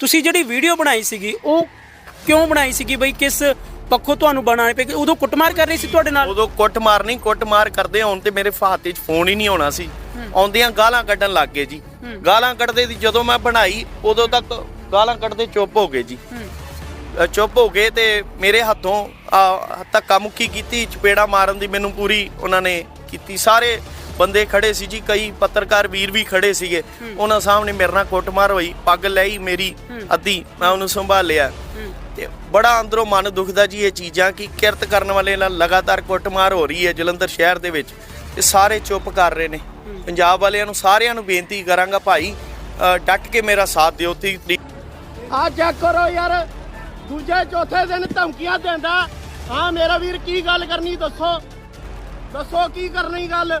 ਤੁਸੀਂ ਜਿਹੜੀ ਵੀਡੀਓ ਬਣਾਈ ਸੀਗੀ ਉਹ ਕਿਉਂ ਬਣਾਈ ਸੀਗੀ ਬਈ? ਕਿਸ ਪੱਖੋਂ ਤੁਹਾਨੂੰ ਬਣਾਉਣੀ ਪਈ? ਉਦੋਂ ਕੁੱਟਮਾਰ ਕਰ ਰਹੀ ਸੀ ਤੁਹਾਡੇ ਨਾਲ? ਉਦੋਂ ਕੁੱਟ ਮਾਰ ਨਹੀਂ ਕੁੱਟ ਮਾਰ ਕਰਦੇ ਹੁਣ ਤੇ ਮੇਰੇ ਹੱਥ 'ਚ ਫੋਨ ਹੀ ਨਹੀਂ ਹੋਣਾ ਸੀ। ਆਉਂਦਿਆਂ ਗਾਲਾਂ ਕੱਢਣ ਲੱਗ ਗਏ ਜੀ। ਗਾਲਾਂ ਕੱਢਦੇ ਦੀ ਜਦੋਂ ਮੈਂ ਬਣਾਈ ਉਦੋਂ ਤੱਕ ਗਾਲਾਂ ਕੱਢਦੇ ਚੁੱਪ ਹੋ ਗਏ ਜੀ। ਚੁੱਪ ਹੋ ਗਏ ਤੇ ਮੇਰੇ ਹੱਥੋਂ ਧੱਕਾ ਮੁੱਕੀ ਕੀਤੀ ਚਪੇੜਾ ਮਾਰਨ ਦੀ ਮੈਨੂੰ ਪੂਰੀ ਉਹਨਾਂ ਨੇ ਕੀਤੀ। ਸਾਰੇ ਬੰਦੇ ਖੜੇ ਸੀ ਜੀ ਕਈ ਪੱਤਰਕਾਰ ਵੀਰ ਵੀ ਖੜੇ ਸੀਗੇ। ਉਹਨਾਂ ਸਾਹਮਣੇ ਮੇਰੇ ਨਾਲ ਕੁੱਟਮਾਰ ਹੋਈ ਪੱਗ ਲਈ ਮੇਰੀ ਅੱਧੀ ਮੈਂ ਉਹਨੂੰ ਸੰਭਾਲਿਆ। ਤੇ ਬੜਾ ਅੰਦਰੋਂ ਮਨ ਦੁਖਦਾ ਜੀ ਇਹ ਚੀਜ਼ਾਂ ਕਿ ਕਿਰਤ ਕਰਨ ਵਾਲੇ ਨਾਲ ਲਗਾਤਾਰ ਕੁੱਟਮਾਰ ਹੋ ਰਹੀ ਹੈ ਜਲੰਧਰ ਸ਼ਹਿਰ ਦੇ ਵਿੱਚ। ਤੇ ਸਾਰੇ ਚੁੱਪ ਕਰ ਰਹੇ ਨੇ। ਪੰਜਾਬ ਵਾਲਿਆਂ ਨੂੰ ਸਾਰਿਆਂ ਨੂੰ ਬੇਨਤੀ ਕਰਾਂਗਾ ਭਾਈ ਡਟ ਕੇ ਮੇਰਾ ਸਾਥ ਦਿਓ 30 ਤਰੀਕ ਆ ਚੈੱਕ ਕਰੋ ਯਾਰ। ਦੂਜੇ ਚੌਥੇ ਦਿਨ ਧਮਕੀਆਂ ਦਿੰਦਾ। ਹਾਂ ਮੇਰਾ ਵੀਰ ਕੀ ਗੱਲ ਕਰਨੀ ਦੱਸੋ? ਦੱਸੋ ਕੀ ਕਰਨੀ ਗੱਲ?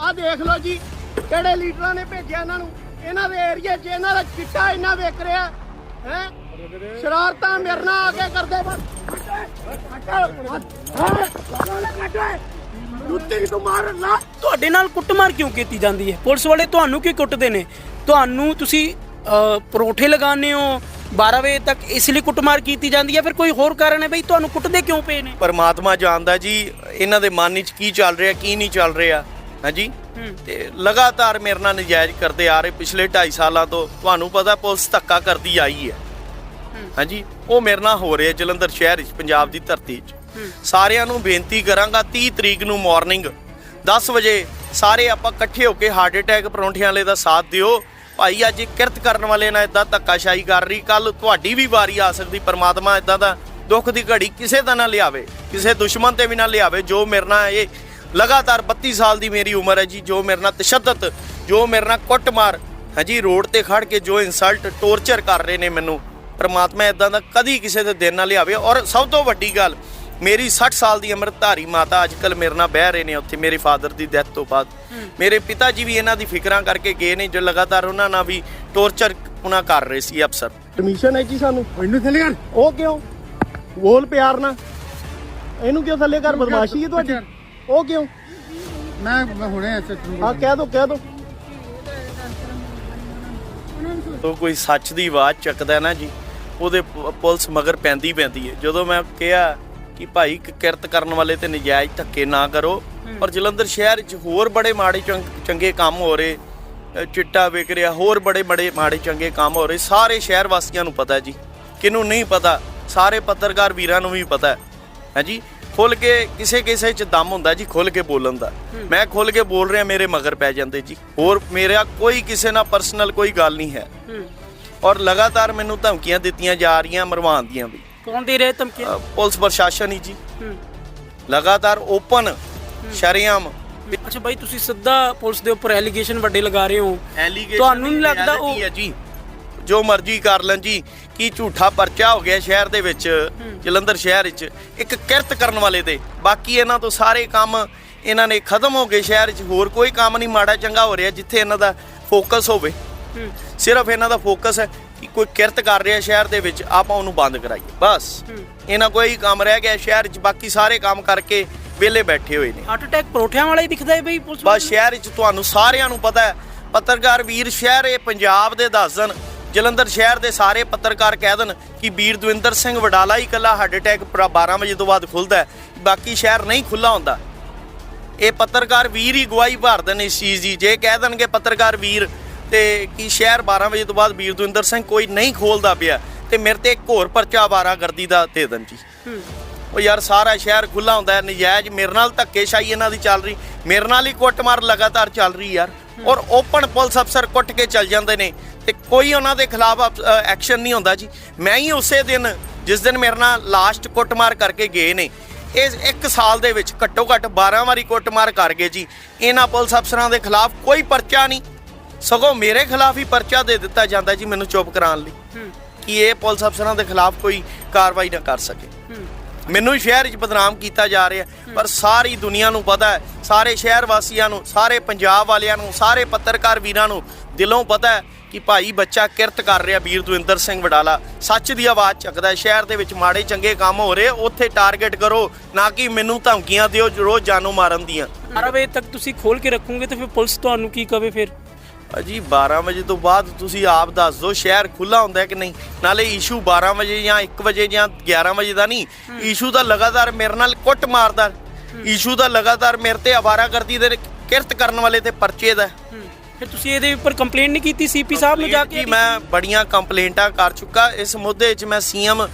ਆ ਦੇਖ ਲਓ ਜੀ ਕਿਹੜੇ ਲੀਡਰਾਂ ਨੇ ਭੇਜਿਆ ਇਹਨਾਂ ਨੂੰ। ਇਹਨਾਂ ਦੇ ਏਰੀਏ 'ਚ ਇਹਨਾਂ ਦਾ ਚਿੱਟਾ ਇੰਨਾ ਵੇਖ ਰਿਹਾ ਹੈ? ਸ਼ਰਾਰਤਾਂ ਮੇਰੇ ਨਾਲ ਆ ਕੇ ਕਰਦੇ ਬਸ ਜੁੱਤੀ ਤੋਂ ਮਾਰ ਲਾ। ਤੁਹਾਡੇ ਨਾਲ ਕੁੱਟਮਾਰ ਕਿਉਂ ਕੀਤੀ ਜਾਂਦੀ ਹੈ? ਪੁਲਿਸ ਵਾਲੇ ਤੁਹਾਨੂੰ ਕਿਉਂ ਕੁੱਟਦੇ ਨੇ? ਤੁਹਾਨੂੰ ਤੁਸੀਂ ਪਰੋਠੇ ਲਗਾਉਂਦੇ ਹੋ 12 ਵਜੇ ਤੱਕ ਇਸ ਲਈ ਕੁੱਟਮਾਰ ਕੀਤੀ ਜਾਂਦੀ ਹੈ? ਫਿਰ ਕੋਈ ਹੋਰ ਕਾਰਨ ਹੈ ਬਈ ਤੁਹਾਨੂੰ ਕੁੱਟਦੇ ਕਿਉਂ ਪਏ ਨੇ? ਪਰਮਾਤਮਾ ਜਾਣਦਾ ਜੀ ਇਹਨਾਂ ਦੇ ਮਨ ਵਿੱਚ ਕੀ ਚੱਲ ਰਿਹਾ ਕੀ ਨਹੀਂ ਚੱਲ ਰਿਹਾ। ਹਾਂਜੀ? ਤੇ ਲਗਾਤਾਰ ਮੇਰੇ ਨਾਲ ਨਜਾਇਜ਼ ਕਰਦੇ ਆ ਰਹੇ ਪਿਛਲੇ 2.5 ਸਾਲਾਂ ਤੋਂ। ਤੁਹਾਨੂੰ ਪਤਾ ਪੁਲਿਸ ਧੱਕਾ ਕਰਦੀ ਆਈ ਹੈ। ਹਾਂਜੀ? ਉਹ ਮੇਰੇ ਨਾਲ ਹੋ ਰਿਹਾ ਜਲੰਧਰ ਸ਼ਹਿਰ ਵਿੱਚ ਪੰਜਾਬ ਦੀ ਧਰਤੀ 'ਚ ਸਾਰਿਆਂ ਨੂੰ ਬੇਨਤੀ ਕਰਾਂਗਾ 30 ਤਰੀਕ ਨੂੰ ਮਾਰਨਿੰਗ 10 ਵਜੇ ਸਾਰੇ ਆਪਾਂ ਇਕੱਠੇ ਹੋ ਕੇ ਹਾਰਟ ਅਟੈਕ ਪਰੌਂਠਿਆਂ ਵਾਲੇ ਦਾ ਸਾਥ ਦਿਓ। ਭਾਈ ਅੱਜ ਕਿਰਤ ਕਰਨ ਵਾਲੇ ਨਾਲ ਇਦਾਂ ਧੱਕਾਸ਼ਾਹੀ ਕਰ ਰਹੀ ਕੱਲ ਤੁਹਾਡੀ ਵੀ ਵਾਰੀ ਆ ਸਕਦੀ ਪਰਮਾਤਮਾ ਇਦਾਂ ਦਾ ਦੁੱਖ ਦੀ ਘੜੀ ਕਿਸੇ ਦਾ ਨਾ ਲਿਆਵੇ ਕਿਸੇ ਦੁਸ਼ਮਣ ਤੇ ਵੀ ਨਾ ਲਿਆਵੇ ਜੋ ਮੇਰੇ ਨਾਲ ਇਹ ਲਗਾਤਾਰ 32 ਸਾਲ ਦੀ ਮੇਰੀ ਉਮਰ ਹੈ ਜੀ ਜੋ ਮੇਰੇ ਨਾਲ ਤਸ਼ੱਦਦ ਜੋ ਮੇਰੇ ਨਾਲ ਕੁੱਟਮਾਰ ਹਾਂਜੀ ਰੋਡ ਤੇ ਖੜ ਕੇ ਜੋ ਇਨਸਲਟ ਟੌਰਚਰ ਕਰ ਰਹੇ ਨੇ ਮੈਨੂੰ। ਪਰਮਾਤਮਾ ਇਦਾਂ ਦਾ ਕਦੀ ਕਿਸੇ ਦੇ ਦਿਨ ਨਾ ਲਿਆਵੇ। ਔਰ ਸਭ ਤੋਂ ਵੱਡੀ ਗੱਲ ਮੇਰੀ 60 ਸਾਲ ਦੀ ਅੰਮ੍ਰਿਤਧਾਰੀ ਮਾਤਾ ਅੱਜ-ਕੱਲ ਮੇਰੇ ਨਾਲ ਬਹਿ ਰਹੇ ਨੇ ਉੱਥੇ ਮੇਰੇ ਫਾਦਰ ਦੀ ਡੈਥ ਤੋਂ ਬਾਅਦ। ਮੇਰੇ ਪਿਤਾ ਜੀ ਵੀ ਇਹਨਾਂ ਦੀ ਫਿਕਰਾਂ ਕਰਕੇ ਗਏ ਨੇ ਜੋ ਲਗਾਤਾਰ ਉਹਨਾਂ ਨਾਲ ਵੀ ਟੌਰਚਰ ਉਹਨਾਂ ਕਰ ਰਹੇ ਸੀ ਅਫਸਰ। ਐਡਮਿਸ਼ਨ ਹੈ ਜੀ ਸਾਨੂੰ? ਮੈਨੂੰ ਥੱਲੇ ਕਰ। ਉਹ ਕਿਉਂ? ਬੋਲ ਪਿਆਰ ਨਾਲ। ਇਹਨੂੰ ਕਿਉਂ ਥੱਲੇ ਕਰ? ਬਦਮਾਸ਼ੀ ਹੈ ਤੁਹਾਡੀ? ਉਹ ਕਿਉਂ? ਮੈਂ ਮੈਂ ਹੁਣੇ ਐਸੇ ਆ ਕਹਿ ਦੋ ਕਹਿ ਦੋ। ਤੋਂ ਕੋਈ ਸੱਚ ਦੀ ਆਵਾਜ਼ ਚੱਕਦਾ ਨਾ ਜੀ ਉਹਦੇ ਪ- ਪੁਲਿਸ ਮਗਰ ਪੈਂਦੀ ਪੈਂਦੀ ਹੈ। ਜਦੋਂ ਮੈਂ ਕਿਹਾ ਕਿ ਭਾਈ ਕ- ਕਿਰਤ ਕਰਨ ਵਾਲੇ ਤੇ ਨਜਾਇਜ਼ ਧੱਕੇ ਨਾ ਕਰੋ ਔਰ ਜਲੰਧਰ ਸ਼ਹਿਰ 'ਚ ਹੋਰ ਬੜੇ ਮਾੜੇ ਚੰਗ- ਚੰਗੇ ਕੰਮ ਹੋ ਰਹੇ ਅ, ਚਿੱਟਾ ਵਿਕ ਰਿਹਾ ਹੋਰ ਬੜੇ ਬੜੇ ਮਾੜੇ ਚੰਗੇ ਕੰਮ ਹੋ ਰਹੇ ਸਾਰੇ ਸ਼ਹਿਰ ਵਾਸੀਆਂ ਨੂੰ ਪਤਾ ਜੀ। ਕਿਹਨੂੰ ਨਹੀਂ ਪਤਾ ਸਾਰੇ ਪੱਤਰਕਾਰ ਵੀਰਾਂ ਨੂੰ ਵੀ ਪਤਾ ਹੈ। ਹਾਂਜੀ ਖੁੱਲ ਕੇ ਕਿਸੇ ਕਿਸੇ 'ਚ ਦਮ ਹੁੰਦਾ ਜੀ ਖੁੱਲ ਕੇ ਬੋਲਣ ਦਾ। ਮੈਂ ਖੁੱਲ ਕੇ ਬੋਲ ਰਿਹਾ ਮੇਰੇ ਮਗਰ ਪੈ ਜਾਂਦੇ ਜੀ। ਹੋਰ ਮੇਰਾ ਕੋਈ ਕਿਸੇ ਨਾਲ ਪਰਸਨਲ ਕੋਈ ਗੱਲ ਨਹੀਂ ਹੈ। ਔਰ ਲਗਾਤਾਰ ਮੈਨੂੰ ਧਮਕੀਆਂ ਦਿੱਤੀਆਂ ਜਾ ਰਹੀਆਂ ਮਰਵਾਉਣ ਦੀਆਂ ਵੀ। ਕੌਣ ਦੇ ਰਹੇ ਧਮਕੀਆਂ? ਪੁਲਿਸ ਪ੍ਰਸ਼ਾਸਨ ਹੀ ਜੀ। ਲਗਾਤਾਰ ਓਪਨ ਸ਼ਰੇਆਮ। ਅੱਛਾ ਬਾਈ ਤੁਸੀਂ ਸਿੱਧਾ ਪੁਲਿਸ ਦੇ ਉੱਪਰ ਐਲੀਗੇਸ਼ਨ ਵੱਡੇ ਲਗਾ ਰਹੇ ਹੋ। ਤੁਹਾਨੂੰ ਨਹੀਂ ਲੱਗਦਾ ਉਹ- ਹੈ ਜੀ। ਜੋ ਮਰਜ਼ੀ ਕਰ ਲੈਣ ਜੀ ਕੀ ਝੂਠਾ ਪਰਚਾ ਹੋ ਗਿਆ ਸ਼ਹਿਰ ਦੇ ਵਿੱਚ ਜਲੰਧਰ ਸ਼ਹਿਰ ਵਿੱਚ ਇੱਕ ਕਿਰਤ ਕਰਨ ਵਾਲੇ ਤੇ ਬਾਕੀ ਇਹਨਾਂ ਤੋਂ ਸਾਰੇ ਕੰਮ ਇਹਨਾਂ ਨੇ ਖਤਮ ਹੋ ਗਏ ਸ਼ਹਿਰ 'ਚ ਹੋਰ ਕੋਈ ਕੰਮ ਨਹੀਂ ਮਾੜਾ ਚੰਗਾ ਹੋ ਰਿਹਾ ਜਿੱਥੇ ਇਹਨਾਂ ਦਾ ਫੋਕਸ ਹੋਵੇ। ਸਿਰਫ ਇਹਨਾਂ ਦਾ ਫੋਕਸ ਹੈ ਕਿ ਕੋਈ ਕਿਰਤ ਕਰ ਰਿਹਾ ਸ਼ਹਿਰ ਦੇ ਵਿੱਚ ਆਪਾਂ ਉਹਨੂੰ ਬੰਦ ਕਰਾਈਏ ਬਸ। ਇਹਨਾਂ ਕੋਈ ਕੰਮ ਰਹਿ ਗਿਆ ਸ਼ਹਿਰ 'ਚ ਬਾਕੀ ਸਾਰੇ ਕੰਮ ਕਰਕੇ ਵਿਹਲੇ ਬੈਠੇ ਹੋਏ ਨੇ। ਹਾਰਟ ਅਟੈਕ ਪਰੋਠਿਆਂ ਵਾਲਾ ਹੀ ਦਿਖਦਾ ਹੈ ਬਈ ਪੁਲਿਸ ਬਸ ਸ਼ਹਿਰ ਵਿੱਚ ਤੁਹਾਨੂੰ ਸਾਰਿਆਂ ਨੂੰ ਪਤਾ ਹੈ ਪੱਤਰਕਾਰ ਵੀਰ ਸ਼ਹਿਰ ਇਹ ਪੰਜਾਬ ਦੇ ਦੱਸ ਦੇਣ ਜਲੰਧਰ ਸ਼ਹਿਰ ਦੇ ਸਾਰੇ ਪੱਤਰਕਾਰ ਕਹਿ ਦੇਣ ਕਿ ਵੀਰ ਦਵਿੰਦਰ ਸਿੰਘ ਵਡਾਲਾ ਹੀ ਇਕੱਲਾ ਹਾਰਟ ਅਟੈਕ 12 ਵਜੇ ਤੋਂ ਬਾਅਦ ਖੁੱਲਦਾ ਹੈ। ਬਾਕੀ ਸ਼ਹਿਰ ਨਹੀਂ ਖੁੱਲਾ ਹੁੰਦਾ। ਇਹ ਪੱਤਰਕਾਰ ਵੀਰ ਹੀ ਗਵਾਹੀ ਭਰ ਦੇਣ ਇਸ ਚੀਜ਼ ਦੀ। ਜੇ ਕਹਿ ਦੇਣਗੇ ਪੱਤਰਕਾਰ ਵੀਰ ਤੇ ਕਿ ਸ਼ਹਿਰ 12 ਵਜੇ ਤੋਂ ਬਾਅਦ ਵੀਰ ਦਵਿੰਦਰ ਸਿੰਘ ਕੋਈ ਨਹੀਂ ਖੋਲਦਾ ਪਿਆ ਤੇ ਮੇਰੇ ਤੇ ਇੱਕ ਹੋਰ ਪਰਚਾ ਗਰਦੀ ਦਾ ਦੇ ਦੇਣ ਜੀ। ਉਹ ਯਾਰ ਸਾਰਾ ਸ਼ਹਿਰ ਖੁੱਲਾ ਹੁੰਦਾ ਹੈ ਨਜਾਇਜ਼ ਮੇਰੇ ਨਾਲ ਧੱਕੇਸ਼ਾਹੀ ਇਹਨਾਂ ਦੀ ਚੱਲ ਰਹੀ। ਮੇਰੇ ਨਾਲ ਹੀ ਕੁੱਟਮਾਰ ਲਗਾਤਾਰ ਚੱਲ ਰਹੀ ਯਾਰ। ਔਰ ਓਪਨ ਪੁਲਿਸ ਅਫਸਰ ਕੁੱਟ ਕੇ ਚੱਲ ਜਾਂਦੇ ਨੇ। ਤੇ ਕੋਈ ਉਹਨਾਂ ਦੇ ਖਿਲਾਫ ਐਕਸ਼ਨ ਨਹੀਂ ਹੁੰਦਾ ਜੀ। ਮੈਂ ਹੀ ਉਸੇ ਦਿਨ ਜਿਸ ਦਿਨ ਮੇਰੇ ਨਾਲ ਲਾਸਟ ਕੁੱਟਮਾਰ ਕਰਕੇ ਗਏ ਨੇ ਇਸ ਇੱਕ ਸਾਲ ਦੇ ਵਿੱਚ ਘੱਟੋ ਘੱਟ 12 ਵਾਰੀ ਕੁੱਟਮਾਰ ਕਰ ਗਏ ਜੀ। ਇਹਨਾਂ ਪੁਲਿਸ ਅਫਸਰਾਂ ਦੇ ਖਿਲਾਫ ਕੋਈ ਪਰਚਾ ਨਹੀਂ। ਸਗੋਂ ਮੇਰੇ ਖਿਲਾਫ ਹੀ ਪਰਚਾ ਦੇ ਦਿੱਤਾ ਜਾਂਦਾ ਜੀ ਮੈਨੂੰ ਚੁੱਪ ਕਰਾਉਣ ਲਈ। ਕਿ ਇਹ ਪੁਲਿਸ ਅਫਸਰਾਂ ਦੇ ਖਿਲਾਫ ਕੋਈ ਕਾਰਵਾਈ ਨਾ ਕਰ ਸਕੇ। ਮੈਨੂੰ ਸ਼ਹਿਰ 'ਚ ਬਦਨਾਮ ਕੀਤਾ ਜਾ ਰਿਹਾ ਪਰ ਸਾਰੀ ਦੁਨੀਆ ਨੂੰ ਪਤਾ ਹੈ, ਸਾਰੇ ਸ਼ਹਿਰ ਵਾਸੀਆਂ ਨੂੰ, ਸਾਰੇ ਪੰਜਾਬ ਵਾਲਿਆਂ ਨੂੰ, ਸਾਰੇ ਪੱਤਰਕਾਰ ਵੀਰਾਂ ਨੂੰ ਦਿਲੋਂ ਪਤਾ ਹੈ ਕਿ ਭਾਈ ਬੱਚਾ ਕਿਰਤ ਕਰ ਰਿਹਾ ਵੀਰ ਦਵਿੰਦਰ ਸਿੰਘ ਵਡਾਲਾ। ਸੱਚ ਦੀ ਆਵਾਜ਼ ਚੱਕਦਾ ਸ਼ਹਿਰ ਦੇ ਵਿੱਚ ਮਾੜੇ ਚੰਗੇ ਕੰਮ ਹੋ ਰਹੇ, ਉੱਥੇ ਟਾਰਗੇਟ ਕਰੋ, ਨਾ ਕਿ ਮੈਨੂੰ ਧਮਕੀਆਂ ਦਿਓ, ਰੋਜ਼ ਜਾਨੋਂ ਮਾਰਨ ਦੀਆਂ। 12 ਵਜੇ ਤੱਕ ਤੁਸੀਂ ਖੋਲ ਕੇ ਰੱਖੋਗੇ ਤਾਂ ਫਿਰ ਪੁਲਿਸ ਤੁਹਾਨੂੰ ਕੀ ਕਵੇ ਫਿਰ? ਅਜੀ 12 ਵਜੇ ਤੋਂ ਬਾਅਦ ਤੁਸੀਂ ਆਪ ਦੱਸ ਦਿਓ ਸ਼ਹਿਰ ਖੁੱਲਾ ਹੁੰਦਾ ਕਿ ਨਹੀਂ? ਨਾਲੇ ਇਸ਼ੂ 12 ਵਜੇ ਜਾਂ 1 ਵਜੇ ਜਾਂ 11 ਵਜੇ ਦਾ ਨਹੀਂ। ਇਸ਼ੂ ਤਾਂ ਲਗਾਤਾਰ ਮੇਰੇ ਨਾਲ ਕੁੱਟ ਮਾਰਦਾ। ਇਸ਼ੂ ਤਾਂ ਲਗਾਤਾਰ ਮੇਰੇ ਤੇ ਆਵਾਰਾਗਰਦੀ ਦੇ ਕਿਰਤ ਕਰਨ ਵਾਲੇ ਤੇ ਪਰਚੇ ਦਾ। ਫਿਰ ਤੁਸੀਂ ਇਹਦੇ ਉੱਪਰ ਕੰਪਲੇਂਟ ਨਹੀਂ ਕੀਤੀ ਸੀਪੀ ਸਾਹਿਬ ਨੂੰ ਜਾ ਕੇ? ਮੈਂ ਬੜੀਆਂ ਕੰਪਲੇਂਟਾਂ ਕਰ ਚੁੱਕਾ। ਇਸ ਮੁੱਦੇ 'ਚ ਮੈਂ ਸੀਐਮ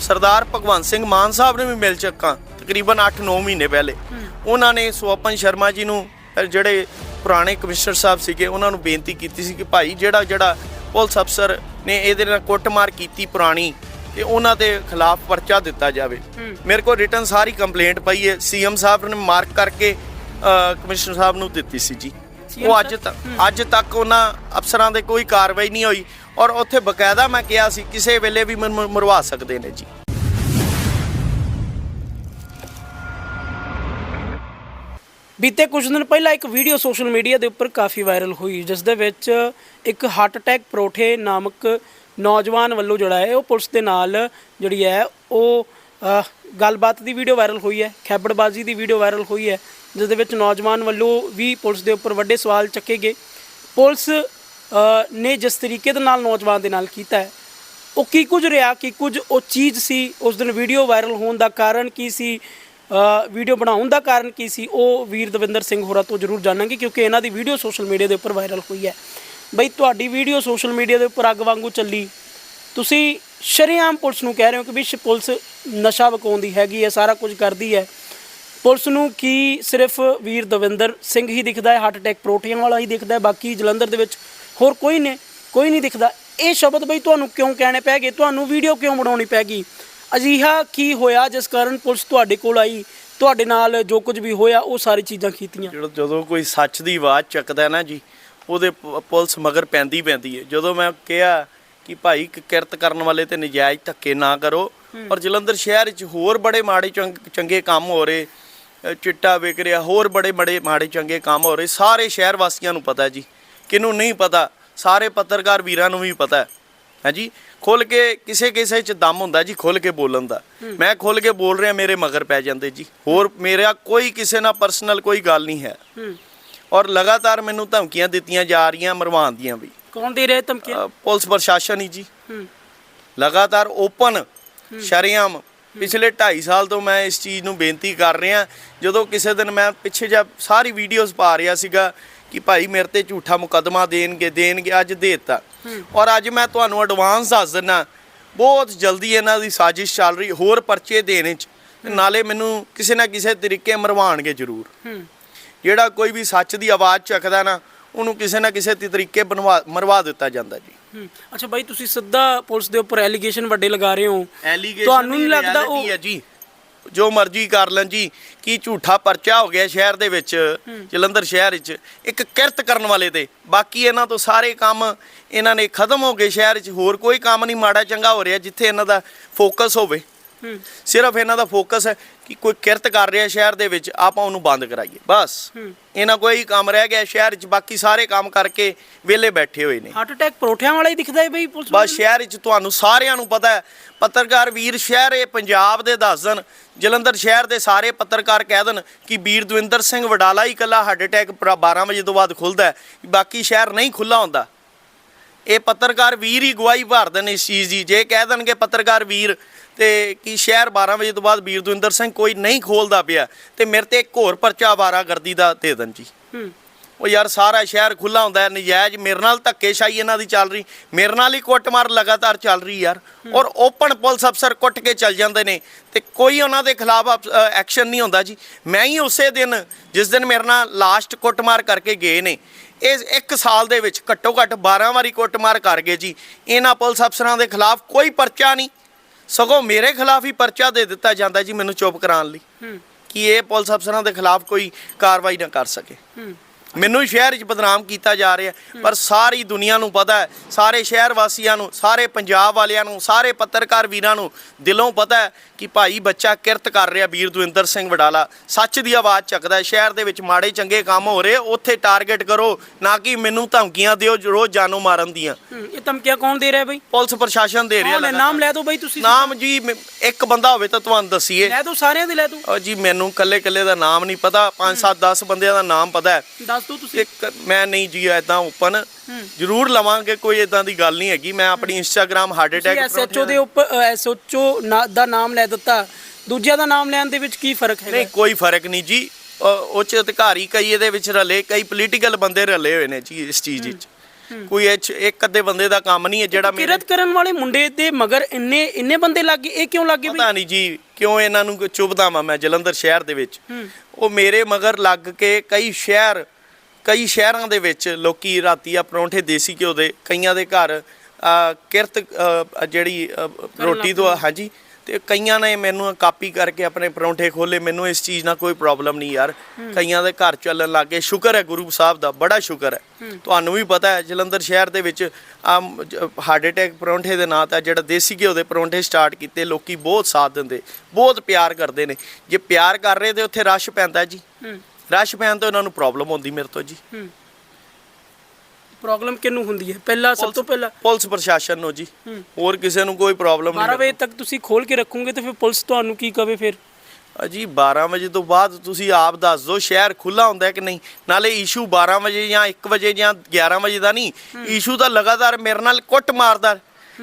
ਸਰਦਾਰ ਭਗਵੰਤ ਸਿੰਘ ਮਾਨ ਸਾਹਿਬ ਨੂੰ ਵੀ ਮਿਲ ਚੁੱਕਾ ਤਕਰੀਬਨ 8-9 ਮਹੀਨੇ ਪਹਿਲੇ। ਉਹਨਾਂ ਨੇ ਸਵਪਨ ਸ਼ਰਮਾ ਜੀ ਨੂੰ ਜਿਹੜੇ ਪੁਰਾਣੇ ਕਮਿਸ਼ਨਰ ਸਾਹਿਬ ਸੀਗੇ ਉਹਨਾਂ ਨੂੰ ਬੇਨਤੀ ਕੀਤੀ ਸੀ ਕਿ ਭਾਈ ਜਿਹੜਾ ਜਿਹੜਾ ਪੁਲਿਸ ਅਫਸਰ ਨੇ ਇਹਦੇ ਨਾਲ ਕੁੱਟਮਾਰ ਕੀਤੀ ਪੁਰਾਣੀ ਤੇ ਉਹਨਾਂ ਦੇ ਖਿਲਾਫ ਪਰਚਾ ਦਿੱਤਾ ਜਾਵੇ। ਮੇਰੇ ਕੋਲ ਰਿਟਰਨ ਸਾਰੀ ਕੰਪਲੇਂਟ ਪਈ ਹੈ ਸੀਐਮ ਸਾਹਿਬ ਨੇ ਮਾਰਕ ਕਰਕੇ ਕਮਿਸ਼ਨਰ ਸਾਹਿਬ ਨੂੰ ਦਿੱਤੀ ਸੀ ਜੀ। ਉਹ ਅੱਜ ਤੱਕ ਅੱਜ ਤੱਕ ਉਹਨਾਂ ਅਫਸਰਾਂ ਦੇ ਕੋਈ ਕਾਰਵਾਈ ਨਹੀਂ ਹੋਈ ਔਰ ਉੱਥੇ ਬਕਾਇਦਾ ਮੈਂ ਕਿਹਾ ਸੀ ਕਿਸੇ ਵੇਲੇ ਵੀ ਮੈਨੂੰ ਮਰਵਾ ਸਕਦੇ ਨੇ ਜੀ। ਬੀਤੇ ਕੁਝ ਦਿਨ ਪਹਿਲਾਂ ਇੱਕ ਵੀਡੀਓ ਸੋਸ਼ਲ ਮੀਡੀਆ ਦੇ ਉੱਪਰ ਕਾਫੀ ਵਾਇਰਲ ਹੋਈ, ਜਿਸ ਦੇ ਵਿੱਚ ਇੱਕ ਹਾਰਟ ਅਟੈਕ ਪਰੋਠੇ ਨਾਮਕ ਨੌਜਵਾਨ ਵੱਲੋਂ ਜਿਹੜਾ ਹੈ, ਉਹ ਪੁਲਿਸ ਦੇ ਨਾਲ ਜਿਹੜੀ ਹੈ, ਉਹ ਗੱਲਬਾਤ ਦੀ ਵੀਡੀਓ ਵਾਇਰਲ ਹੋਈ ਹੈ, ਖੈਬੜਬਾਜ਼ੀ ਦੀ ਵੀਡੀਓ ਵਾਇਰਲ ਹੋਈ ਹੈ, ਜਿਸ ਦੇ ਵਿੱਚ ਨੌਜਵਾਨ ਵੱਲੋਂ ਵੀ ਪੁਲਿਸ ਦੇ ਉੱਪਰ ਵੱਡੇ ਸਵਾਲ ਚੱਕੇ ਗਏ। ਪੁਲਿਸ ਨੇ ਜਿਸ ਤਰੀਕੇ ਦੇ ਨਾਲ ਨੌਜਵਾਨ ਦੇ ਨਾਲ ਕੀਤਾ ਹੈ, ਉਹ ਕੀ ਕੁਝ ਰਿਹਾ, ਕੀ ਕੁਝ ਉਹ ਚੀਜ਼ ਸੀ, ਉਸ ਦਿਨ ਵੀਡੀਓ ਵਾਇਰਲ ਹੋਣ ਦਾ ਕਾਰਨ ਕੀ ਸੀ ਵੀਡੀਓ ਬਣਾਉਣ ਦਾ ਕਾਰਨ ਕੀ ਸੀ? ਉਹ ਵੀਰ ਦਵਿੰਦਰ ਸਿੰਘ ਹੋਰਾਂ ਤੋਂ ਜ਼ਰੂਰ ਜਾਣਾਂਗੇ ਕਿਉਂਕਿ ਇਹਨਾਂ ਦੀ ਵੀਡੀਓ ਸੋਸ਼ਲ ਮੀਡੀਆ ਦੇ ਉੱਪਰ ਵਾਇਰਲ ਹੋਈ ਹੈ। ਬਈ, ਤੁਹਾਡੀ ਵੀਡੀਓ ਸੋਸ਼ਲ ਮੀਡੀਆ ਦੇ ਉੱਪਰ ਅੱਗ ਵਾਂਗੂ ਚੱਲੀ। ਤੁਸੀਂ ਸ਼ਰੇਆਮ ਪੁਲਿਸ ਨੂੰ ਕਹਿ ਰਹੇ ਹੋ ਕਿ ਵੀ ਸ਼- ਪੁਲਿਸ ਨਸ਼ਾ ਵਕਾਉਂਦੀ ਹੈਗੀ ਹੈ, ਸਾਰਾ ਕੁਝ ਕਰਦੀ ਹੈ। ਪੁਲਿਸ ਨੂੰ ਕੀ ਸਿਰਫ ਵੀਰ ਦਵਿੰਦਰ ਸਿੰਘ ਹੀ ਦਿਖਦਾ ਹੈ ਹਾਰਟ ਅਟੈਕ ਪ੍ਰੋਟੀਨ ਵਾਲਾ ਹੀ ਦਿਖਦਾ ਹੈ, ਬਾਕੀ ਜਲੰਧਰ ਦੇ ਵਿੱਚ ਹੋਰ ਕੋਈ ਨੇ, ਕੋਈ ਨਹੀਂ ਦਿਖਦਾ। ਇਹ ਸ਼ਬਦ ਬਈ ਤੁਹਾਨੂੰ ਕਿਉਂ ਕਹਿਣੇ ਪੈ ਗਏ? ਤੁਹਾਨੂੰ ਵੀਡੀਓ ਕਿਉਂ ਬਣਾਉਣੀ ਪੈ ਗਈ? ਅਜਿਹਾ ਕੀ ਹੋਇਆ ਜਿਸ ਕਾਰਨ ਪੁਲਿਸ ਤੁਹਾਡੇ ਕੋਲ ਆਈ? ਤੁਹਾਡੇ ਨਾਲ ਜੋ ਕੁਝ ਵੀ ਹੋਇਆ ਉਹ ਸਾਰੀ ਚੀਜ਼ਾਂ ਕੀਤੀਆਂ। ਜਦੋਂ ਜਦੋਂ ਕੋਈ ਸੱਚ ਦੀ ਆਵਾਜ਼ ਚੱਕਦਾ ਨਾ ਜੀ ਉਹਦੇ ਪ- ਪੁਲਿਸ ਮਗਰ ਪੈਂਦੀ ਪੈਂਦੀ ਹੈ ਜਦੋਂ ਮੈਂ ਕਿਹਾ ਕਿ ਭਾਈ ਕ- ਕਿਰਤ ਕਰਨ ਵਾਲੇ ਤੇ ਨਜਾਇਜ਼ ਧੱਕੇ ਨਾ ਕਰੋ ਔਰ ਜਲੰਧਰ ਸ਼ਹਿਰ 'ਚ ਹੋਰ ਬੜੇ ਮਾੜੇ ਚੰਗ- ਚੰਗੇ ਕੰਮ ਹੋ ਰਹੇ ਅ, ਚਿੱਟਾ ਵਿਕ ਰਿਹਾ ਹੋਰ ਬੜੇ ਬੜੇ ਮਾੜੇ ਚੰਗੇ ਕੰਮ ਹੋ ਰਹੇ ਸਾਰੇ ਸ਼ਹਿਰ ਵਾਸੀਆਂ ਨੂੰ ਪਤਾ ਜੀ। ਕਿਹਨੂੰ ਨਹੀਂ ਪਤਾ ਸਾਰੇ ਪੱਤਰਕਾਰ ਵੀਰਾਂ ਨੂੰ ਵੀ ਪਤਾ। ਹੈ ਹਾਂਜੀ? ਖੁੱਲ ਕੇ ਕਿਸੇ ਕਿਸੇ ਚ ਦਮ ਹੁੰਦਾ ਜੀ ਖੁੱਲ ਕੇ ਬੋਲਣ ਦਾ। ਮੈਂ ਖੁੱਲ ਕੇ ਬੋਲ ਰਿਹਾ ਮੇਰੇ ਮਗਰ ਪੈ ਜਾਂਦੇ ਜੀ। ਹੋਰ ਮੇਰਾ ਕੋਈ ਕਿਸੇ ਨਾਲ ਪਰਸਨਲ ਕੋਈ ਗੱਲ ਨਹੀਂ ਹੈ। ਔਰ ਲਗਾਤਾਰ ਮੈਨੂੰ ਧਮਕੀਆਂ ਦਿੱਤੀਆਂ ਜਾ ਰਹੀਆਂ ਮਰਵਾਉਣ ਦੀਆਂ ਵੀ। ਕੌਣ ਦੇ ਰਹੇ ਧਮਕੀਆਂ? ਪੁਲਿਸ ਪ੍ਰਸ਼ਾਸਨ ਹੀ ਜੀ। ਲਗਾਤਾਰ ਓਪਨ ਸ਼ਰੇਆਮ। ਪਿਛਲੇ 2.5 ਸਾਲ ਤੋਂ ਮੈਂ ਇਸ ਚੀਜ਼ ਨੂੰ ਬੇਨਤੀ ਕਰ ਰਿਹਾ ਜਦੋਂ ਕਿਸੇ ਦਿਨ ਮੈਂ ਪਿੱਛੇ ਜਾ ਸਾਰੀ ਵੀਡੀਓਜ਼ ਪਾ ਰਿਹਾ ਸੀਗਾ ਕਿ ਭਾਈ ਮੇਰੇ ਤੇ ਝੂਠਾ ਮੁਕੱਦਮਾ ਦੇਣਗੇ ਦੇਣਗੇ ਅੱਜ ਦੇਤਾ। ਔਰ ਅੱਜ ਮੈਂ ਤੁਹਾਨੂੰ ਐਡਵਾਂਸ ਦੱਸ ਦਿੰਨਾ ਬਹੁਤ ਜਲਦੀ ਇਹਨਾਂ ਦੀ ਸਾਜ਼ਿਸ਼ ਚੱਲ ਰਹੀ ਹੋਰ ਪਰਚੇ ਦੇਣੇ ਚ ਨਾਲੇ ਮੈਨੂੰ ਕਿਸੇ ਨਾ ਕਿਸੇ ਤਰੀਕੇ ਮਰਵਾਣਗੇ ਜ਼ਰੂਰ। ਜਿਹੜਾ ਕੋਈ ਵੀ ਸੱਚ ਦੀ ਆਵਾਜ਼ ਚੱਕਦਾ ਨਾ ਉਹਨੂੰ ਕਿਸੇ ਨਾ ਕਿਸੇ ਤਰੀਕੇ ਬਣਵਾ ਮਰਵਾ ਦਿੱਤਾ ਜਾਂਦਾ ਜੀ। ਅੱਛਾ ਬਾਈ ਤੁਸੀਂ ਸਿੱਧਾ ਪੁਲਿਸ ਦੇ ਉੱਪਰ ਐਲੀਗੇਸ਼ਨ ਵੱਡੇ ਲਗਾ ਰਹੇ ਹੋ। ਤੁਹਾਨੂੰ ਨਹੀਂ ਲੱਗਦਾ ਉਹ ਹੈ ਜੀ। ਜੋ ਮਰਜ਼ੀ ਕਰ ਲੈਣ ਜੀ ਕੀ ਝੂਠਾ ਪਰਚਾ ਹੋ ਗਿਆ ਸ਼ਹਿਰ ਦੇ ਵਿੱਚ ਜਲੰਧਰ ਸ਼ਹਿਰ ਵਿੱਚ ਇੱਕ ਕਿਰਤ ਕਰਨ ਵਾਲੇ ਤੇ। ਬਾਕੀ ਇਹਨਾਂ ਤੋਂ ਸਾਰੇ ਕੰਮ ਇਹਨਾਂ ਨੇ ਖਤਮ ਹੋ ਗਏ ਸ਼ਹਿਰ 'ਚ ਹੋਰ ਕੋਈ ਕੰਮ ਨਹੀਂ ਮਾੜਾ ਚੰਗਾ ਹੋ ਰਿਹਾ ਜਿੱਥੇ ਇਹਨਾਂ ਦਾ ਫੋਕਸ ਹੋਵੇ। ਸਿਰਫ ਇਹਨਾਂ ਦਾ ਫੋਕਸ ਹੈ। ਕਿ ਕੋਈ ਕਿਰਤ ਕਰ ਰਿਹਾ ਸ਼ਹਿਰ ਦੇ ਵਿੱਚ ਆਪਾਂ ਉਹਨੂੰ ਬੰਦ ਕਰਾਈਏ। ਬਸ। ਇਹਨਾਂ ਕੋਈ ਕੰਮ ਰਹਿ ਗਿਆ ਸ਼ਹਿਰ 'ਚ ਬਾਕੀ ਸਾਰੇ ਕੰਮ ਕਰਕੇ ਵਿਹਲੇ ਬੈਠੇ ਹੋਏ ਨੇ। ਹਾਰਟ ਅਟੈਕ ਪਰੋਠਿਆਂ ਵਾਲਾ ਹੀ ਦਿਖਦਾ ਹੈ ਬਈ ਪੁਲਿਸ ਬਸ ਸ਼ਹਿਰ ਵਿੱਚ ਤੁਹਾਨੂੰ ਸਾਰਿਆਂ ਨੂੰ ਪਤਾ ਹੈ ਪੱਤਰਕਾਰ ਵੀਰ ਸ਼ਹਿਰ ਇਹ ਪੰਜਾਬ ਦੇ ਦੱਸ ਦੇਣ। ਜਲੰਧਰ ਸ਼ਹਿਰ ਦੇ ਸਾਰੇ ਪੱਤਰਕਾਰ ਕਹਿ ਦੇਣ ਕਿ ਵੀਰ ਦਵਿੰਦਰ ਸਿੰਘ ਵਡਾਲਾ ਹੀ ਇਕੱਲਾ ਹਾਰਟ ਅਟੈਕ 12 ਵਜੇ ਤੋਂ ਬਾਅਦ ਖੁੱਲਦਾ ਹੈ। ਬਾਕੀ ਸ਼ਹਿਰ ਨਹੀਂ ਖੁੱਲਾ ਹੁੰਦਾ। ਇਹ ਪੱਤਰਕਾਰ ਵੀਰ ਹੀ ਗਵਾਹੀ ਭਰ ਦੇਣ ਇਸ ਚੀਜ਼ ਦੀ। ਜੇ ਕਹਿ ਦੇਣਗੇ ਪੱਤਰਕਾਰ ਵੀਰ ਤੇ ਕਿ ਸ਼ਹਿਰ 12 ਵਜੇ ਤੋਂ ਬਾਅਦ ਵੀਰ ਦਵਿੰਦਰ ਸਿੰਘ ਕੋਈ ਨਹੀਂ ਖੋਲਦਾ ਪਿਆ ਤੇ ਮੇਰੇ ਤੇ ਇੱਕ ਹੋਰ ਪਰਚਾ ਆਵਾਰਾਗਰਦੀ ਦਾ ਦੇ ਦੇਣ ਜੀ। ਉਹ ਯਾਰ ਸਾਰਾ ਸ਼ਹਿਰ ਖੁੱਲਾ ਹੁੰਦਾ ਨਜਾਇਜ਼। ਮੇਰੇ ਨਾਲ ਧੱਕੇਸ਼ਾਹੀ ਇਹਨਾਂ ਦੀ ਚੱਲ ਰਹੀ। ਮੇਰੇ ਨਾਲ ਹੀ ਕੁੱਟਮਾਰ ਲਗਾਤਾਰ ਚੱਲ ਰਹੀ ਯਾਰ। ਔਰ ਓਪਨ ਪੁਲਿਸ ਅਫਸਰ ਕੁੱਟ ਕੇ ਚੱਲ ਜਾਂਦੇ ਨੇ ਤੇ ਕੋਈ ਉਹਨਾਂ ਦੇ ਖਿਲਾਫ ਐਕਸ਼ਨ ਨਹੀਂ ਹੁੰਦਾ ਜੀ। ਮੈਂ ਹੀ ਉਸੇ ਦਿਨ ਜਿਸ ਦਿਨ ਮੇਰੇ ਨਾਲ ਲਾਸਟ ਕੁੱਟਮਾਰ ਕਰਕੇ ਗਏ ਨੇ ਇਹ ਇੱਕ ਸਾਲ ਦੇ ਵਿੱਚ ਘੱਟੋ ਘੱਟ 12 ਵਾਰੀ ਕੁੱਟਮਾਰ ਕਰ ਗਏ ਜੀ। ਇਹਨਾਂ ਪੁਲਿਸ ਅਫਸਰਾਂ ਦੇ ਖਿਲਾਫ ਕੋਈ ਪਰਚਾ ਨਹੀਂ। ਸਗੋਂ ਮੇਰੇ ਖਿਲਾਫ ਹੀ ਪਰਚਾ ਦੇ ਦਿੱਤਾ ਜਾਂਦਾ ਜੀ ਮੈਨੂੰ ਚੁੱਪ ਕਰਾਉਣ ਲਈ ਕਿ ਇਹ ਪੁਲਿਸ ਅਫਸਰਾਂ ਦੇ ਖਿਲਾਫ ਕੋਈ ਕਾਰਵਾਈ ਨਾ ਕਰ ਸਕੇ। ਮੈਨੂੰ ਸ਼ਹਿਰ ਵਿੱਚ ਬਦਨਾਮ ਕੀਤਾ ਜਾ ਰਿਹਾ ਪਰ ਸਾਰੀ ਦੁਨੀਆ ਨੂੰ ਪਤਾ ਹੈ ਸਾਰੇ ਸ਼ਹਿਰ ਵਾਸੀਆਂ ਨੂੰ ਸਾਰੇ ਪੰਜਾਬ ਵਾਲਿਆਂ ਨੂੰ ਸਾਰੇ ਪੱਤਰਕਾਰ ਵੀਰਾਂ ਨੂੰ ਦਿਲੋਂ ਪਤਾ ਹੈ ਕਿ ਭਾਈ ਬੱਚਾ ਕਿਰਤ ਕਰ ਰਿਹਾ ਵੀਰ ਦਵਿੰਦਰ ਸਿੰਘ ਵਡਾਲਾ। ਸੱਚ ਦੀ ਆਵਾਜ਼ ਚੱਕਦਾ ਹੈ ਸ਼ਹਿਰ ਦੇ ਵਿੱਚ ਮਾੜੇ ਚੰਗੇ ਕੰਮ ਹੋ ਰਹੇ ਉੱਥੇ ਟਾਰਗੇਟ ਕਰੋ ਨਾ ਕਿ ਮੈਨੂੰ ਧਮਕੀਆਂ ਦਿਓ ਰੋਜ਼ ਜਾਨੋਂ ਮਾਰਨ ਦੀਆਂ। ਇਹ ਧਮਕੀਆਂ ਕੌਣ ਦੇ ਰਿਹਾ ਬਈ? ਪੁਲਿਸ ਪ੍ਰਸ਼ਾਸਨ ਦੇ ਰਿਹਾ। ਨਾਮ ਲੈ ਦਿਓ ਬਈ ਤੁਸੀਂ ਨਾਮ ਜੀ ਇੱਕ ਬੰਦਾ ਹੋਵੇ ਤਾਂ ਤੁਹਾਨੂੰ ਦੱਸੀਏ। ਲੈ ਦਿਓ ਸਾਰਿਆਂ ਦੇ ਲੈ ਦਿਓ। ਜੀ ਮੈਨੂੰ ਕੱਲੇ ਕੱਲੇ ਦਾ ਨਾਮ ਨਹੀਂ ਪਤਾ। 5 7 10 ਬੰਦਿਆਂ ਦਾ ਨਾਮ ਪਤਾ ਹੈ। ਦੱਸ ਤੁਸੀਂ। ਇੱਕ ਮੈਂ ਨਹੀਂ ਜੀ ਐਦਾਂ ਓਪਨ ਜ਼ਰੂਰ ਲਵਾਂਗੇ ਕੋਈ ਇਦਾਂ ਦੀ ਗੱਲ ਨਹੀਂ ਹੈਗੀ। ਮੈਂ ਆਪਣੀ ਇੰਸਟਾਗ੍ਰam ਹਾਰਟ ਅਟੈਕ ਐਸਐਚਓ ਦੇ ਉੱਪਰ ਐਸਐਚਓ ਦਾ ਨਾਮ ਲੈ ਦਿੱਤਾ। ਦੂਜਿਆਂ ਦਾ ਨਾਮ ਲੈਣ ਦੇ ਵਿੱਚ ਕੀ ਫ਼ਰਕ ਹੈਗਾ? ਨਹੀਂ ਕੋਈ ਫ਼ਰਕ ਨਹੀਂ ਜੀ। ਉੱਚ ਅਧਿਕਾਰੀ ਕਈ ਇਹਦੇ ਵਿੱਚ ਰਲੇ ਕਈ ਪੋਲੀਟੀਕਲ ਬੰਦੇ ਰਲੇ ਹੋਏ ਨੇ ਜੀ ਇਸ ਚੀਜ਼ ਵਿੱਚ। ਕੋਈ ਇੱਕ ਅੱਧੇ ਬੰਦੇ ਦਾ ਕੰਮ ਨਹੀਂ ਹੈ ਜਿਹੜਾ ਮੇਰੇ ਕਿਰਤ ਕਰਨ ਵਾਲੇ ਮੁੰਡੇ ਦੇ ਮਗਰ ਇੰਨੇ ਇੰਨੇ ਬੰਦੇ ਲੱਗੇ ਇਹ ਕਿਉਂ ਲੱਗੇ ਪਤਾ ਨਹੀਂ ਜੀ ਕਿਉਂ ਇਹਨਾਂ ਨੂੰ ਚੁਭਦਾ ਮੈਂ ਜਲੰਧਰ ਸ਼ਹਿਰ ਦੇ ਵਿੱਚ। ਉਹ ਮੇਰੇ ਮਗਰ ਲੱਗ ਕੇ ਕਈ ਸ਼ਹਿਰ ਕਈ ਸ਼ਹਿਰਾਂ ਦੇ ਵਿੱਚ ਲੋਕੀ ਰਾਤੀ ਆ ਪਰੌਂਠੇ ਦੇਸੀ ਘਿਓ ਦੇ ਕਈਆਂ ਦੇ ਘਰ ਕਿਰਤ ਜਿਹੜੀ ਰੋਟੀ ਤੋਂ ਹਾਂਜੀ ਤੇ ਕਈਆਂ ਨੇ ਮੈਨੂੰ ਕਾਪੀ ਕਰਕੇ ਆਪਣੇ ਪਰੌਂਠੇ ਖੋਲੇ ਮੈਨੂੰ ਇਸ ਚੀਜ਼ ਨਾਲ ਕੋਈ ਪ੍ਰੋਬਲਮ ਨਹੀਂ ਯਾਰ। ਕਈਆਂ ਦੇ ਘਰ ਚੱਲਣ ਲੱਗੇ ਸ਼ੁਕਰ ਹੈ ਗੁਰੂ ਸਾਹਿਬ ਦਾ ਬੜਾ ਸ਼ੁਕਰ ਹੈ। ਤੁਹਾਨੂੰ ਵੀ ਪਤਾ ਹੈ ਜਲੰਧਰ ਸ਼ਹਿਰ ਦੇ ਵਿੱਚ ਹਾਰਟ ਅਟੈਕ ਪਰੌਂਠੇ ਦੇ ਨਾਂ ਤਾਂ ਜਿਹੜਾ ਦੇਸੀ ਘਿਓ ਦੇ ਪਰੌਂਠੇ ਸਟਾਰਟ ਕੀਤੇ ਲੋਕੀ ਬਹੁਤ ਸਾਥ ਦਿੰਦੇ ਬਹੁਤ ਪਿਆਰ ਕਰਦੇ ਨੇ। ਜੇ ਪਿਆਰ ਕਰ ਰਹੇ ਤੇ ਉੱਥੇ ਰਸ਼ ਪੈਂਦਾ ਜੀ। ਰਸ਼ ਪੈਣ ਤੋਂ ਇਹਨਾਂ ਨੂੰ ਪ੍ਰੋਬਲਮ ਹੁੰਦੀ ਮੇਰੇ ਤੋਂ ਜੀ। ਪ੍ਰੋਬਲਮ ਕਿਹਨੂੰ ਹੁੰਦੀ ਹੈ? ਪਹਿਲਾਂ ਸਭ ਤੋਂ ਪਹਿਲਾਂ ਪੁਲਿਸ ਪ੍ਰਸ਼ਾਸਨ ਨੂੰ ਜੀ। ਹੋਰ ਕਿਸੇ ਨੂੰ ਕੋਈ ਪ੍ਰੋਬਲਮ 12 ਨਹੀਂ ਵਜੇ ਤੱਕ ਤੁਸੀਂ ਖੋਲ ਕੇ ਰੱਖੋਗੇ ਤੇ ਫਿਰ ਪੁਲਿਸ ਤੁਹਾਨੂੰ ਕੀ ਕਵੇ ਫਿਰ? ਅਜੀ 12 ਵਜੇ ਤੋਂ ਬਾਅਦ ਤੁਸੀਂ ਆਪ ਦੱਸ ਦਿਓ ਸ਼ਹਿਰ ਖੁੱਲਾ ਹੁੰਦਾ ਕਿ ਨਹੀਂ? ਨਾਲੇ ਇਸ਼ੂ 12 ਵਜੇ ਜਾਂ 1 ਵਜੇ ਜਾਂ 11 ਵਜੇ ਦਾ ਨਹੀਂ। ਇਸ਼ੂ ਤਾਂ ਲਗਾਤਾਰ ਮੇਰੇ ਨਾਲ ਕੁੱਟ ਮਾਰਦਾ।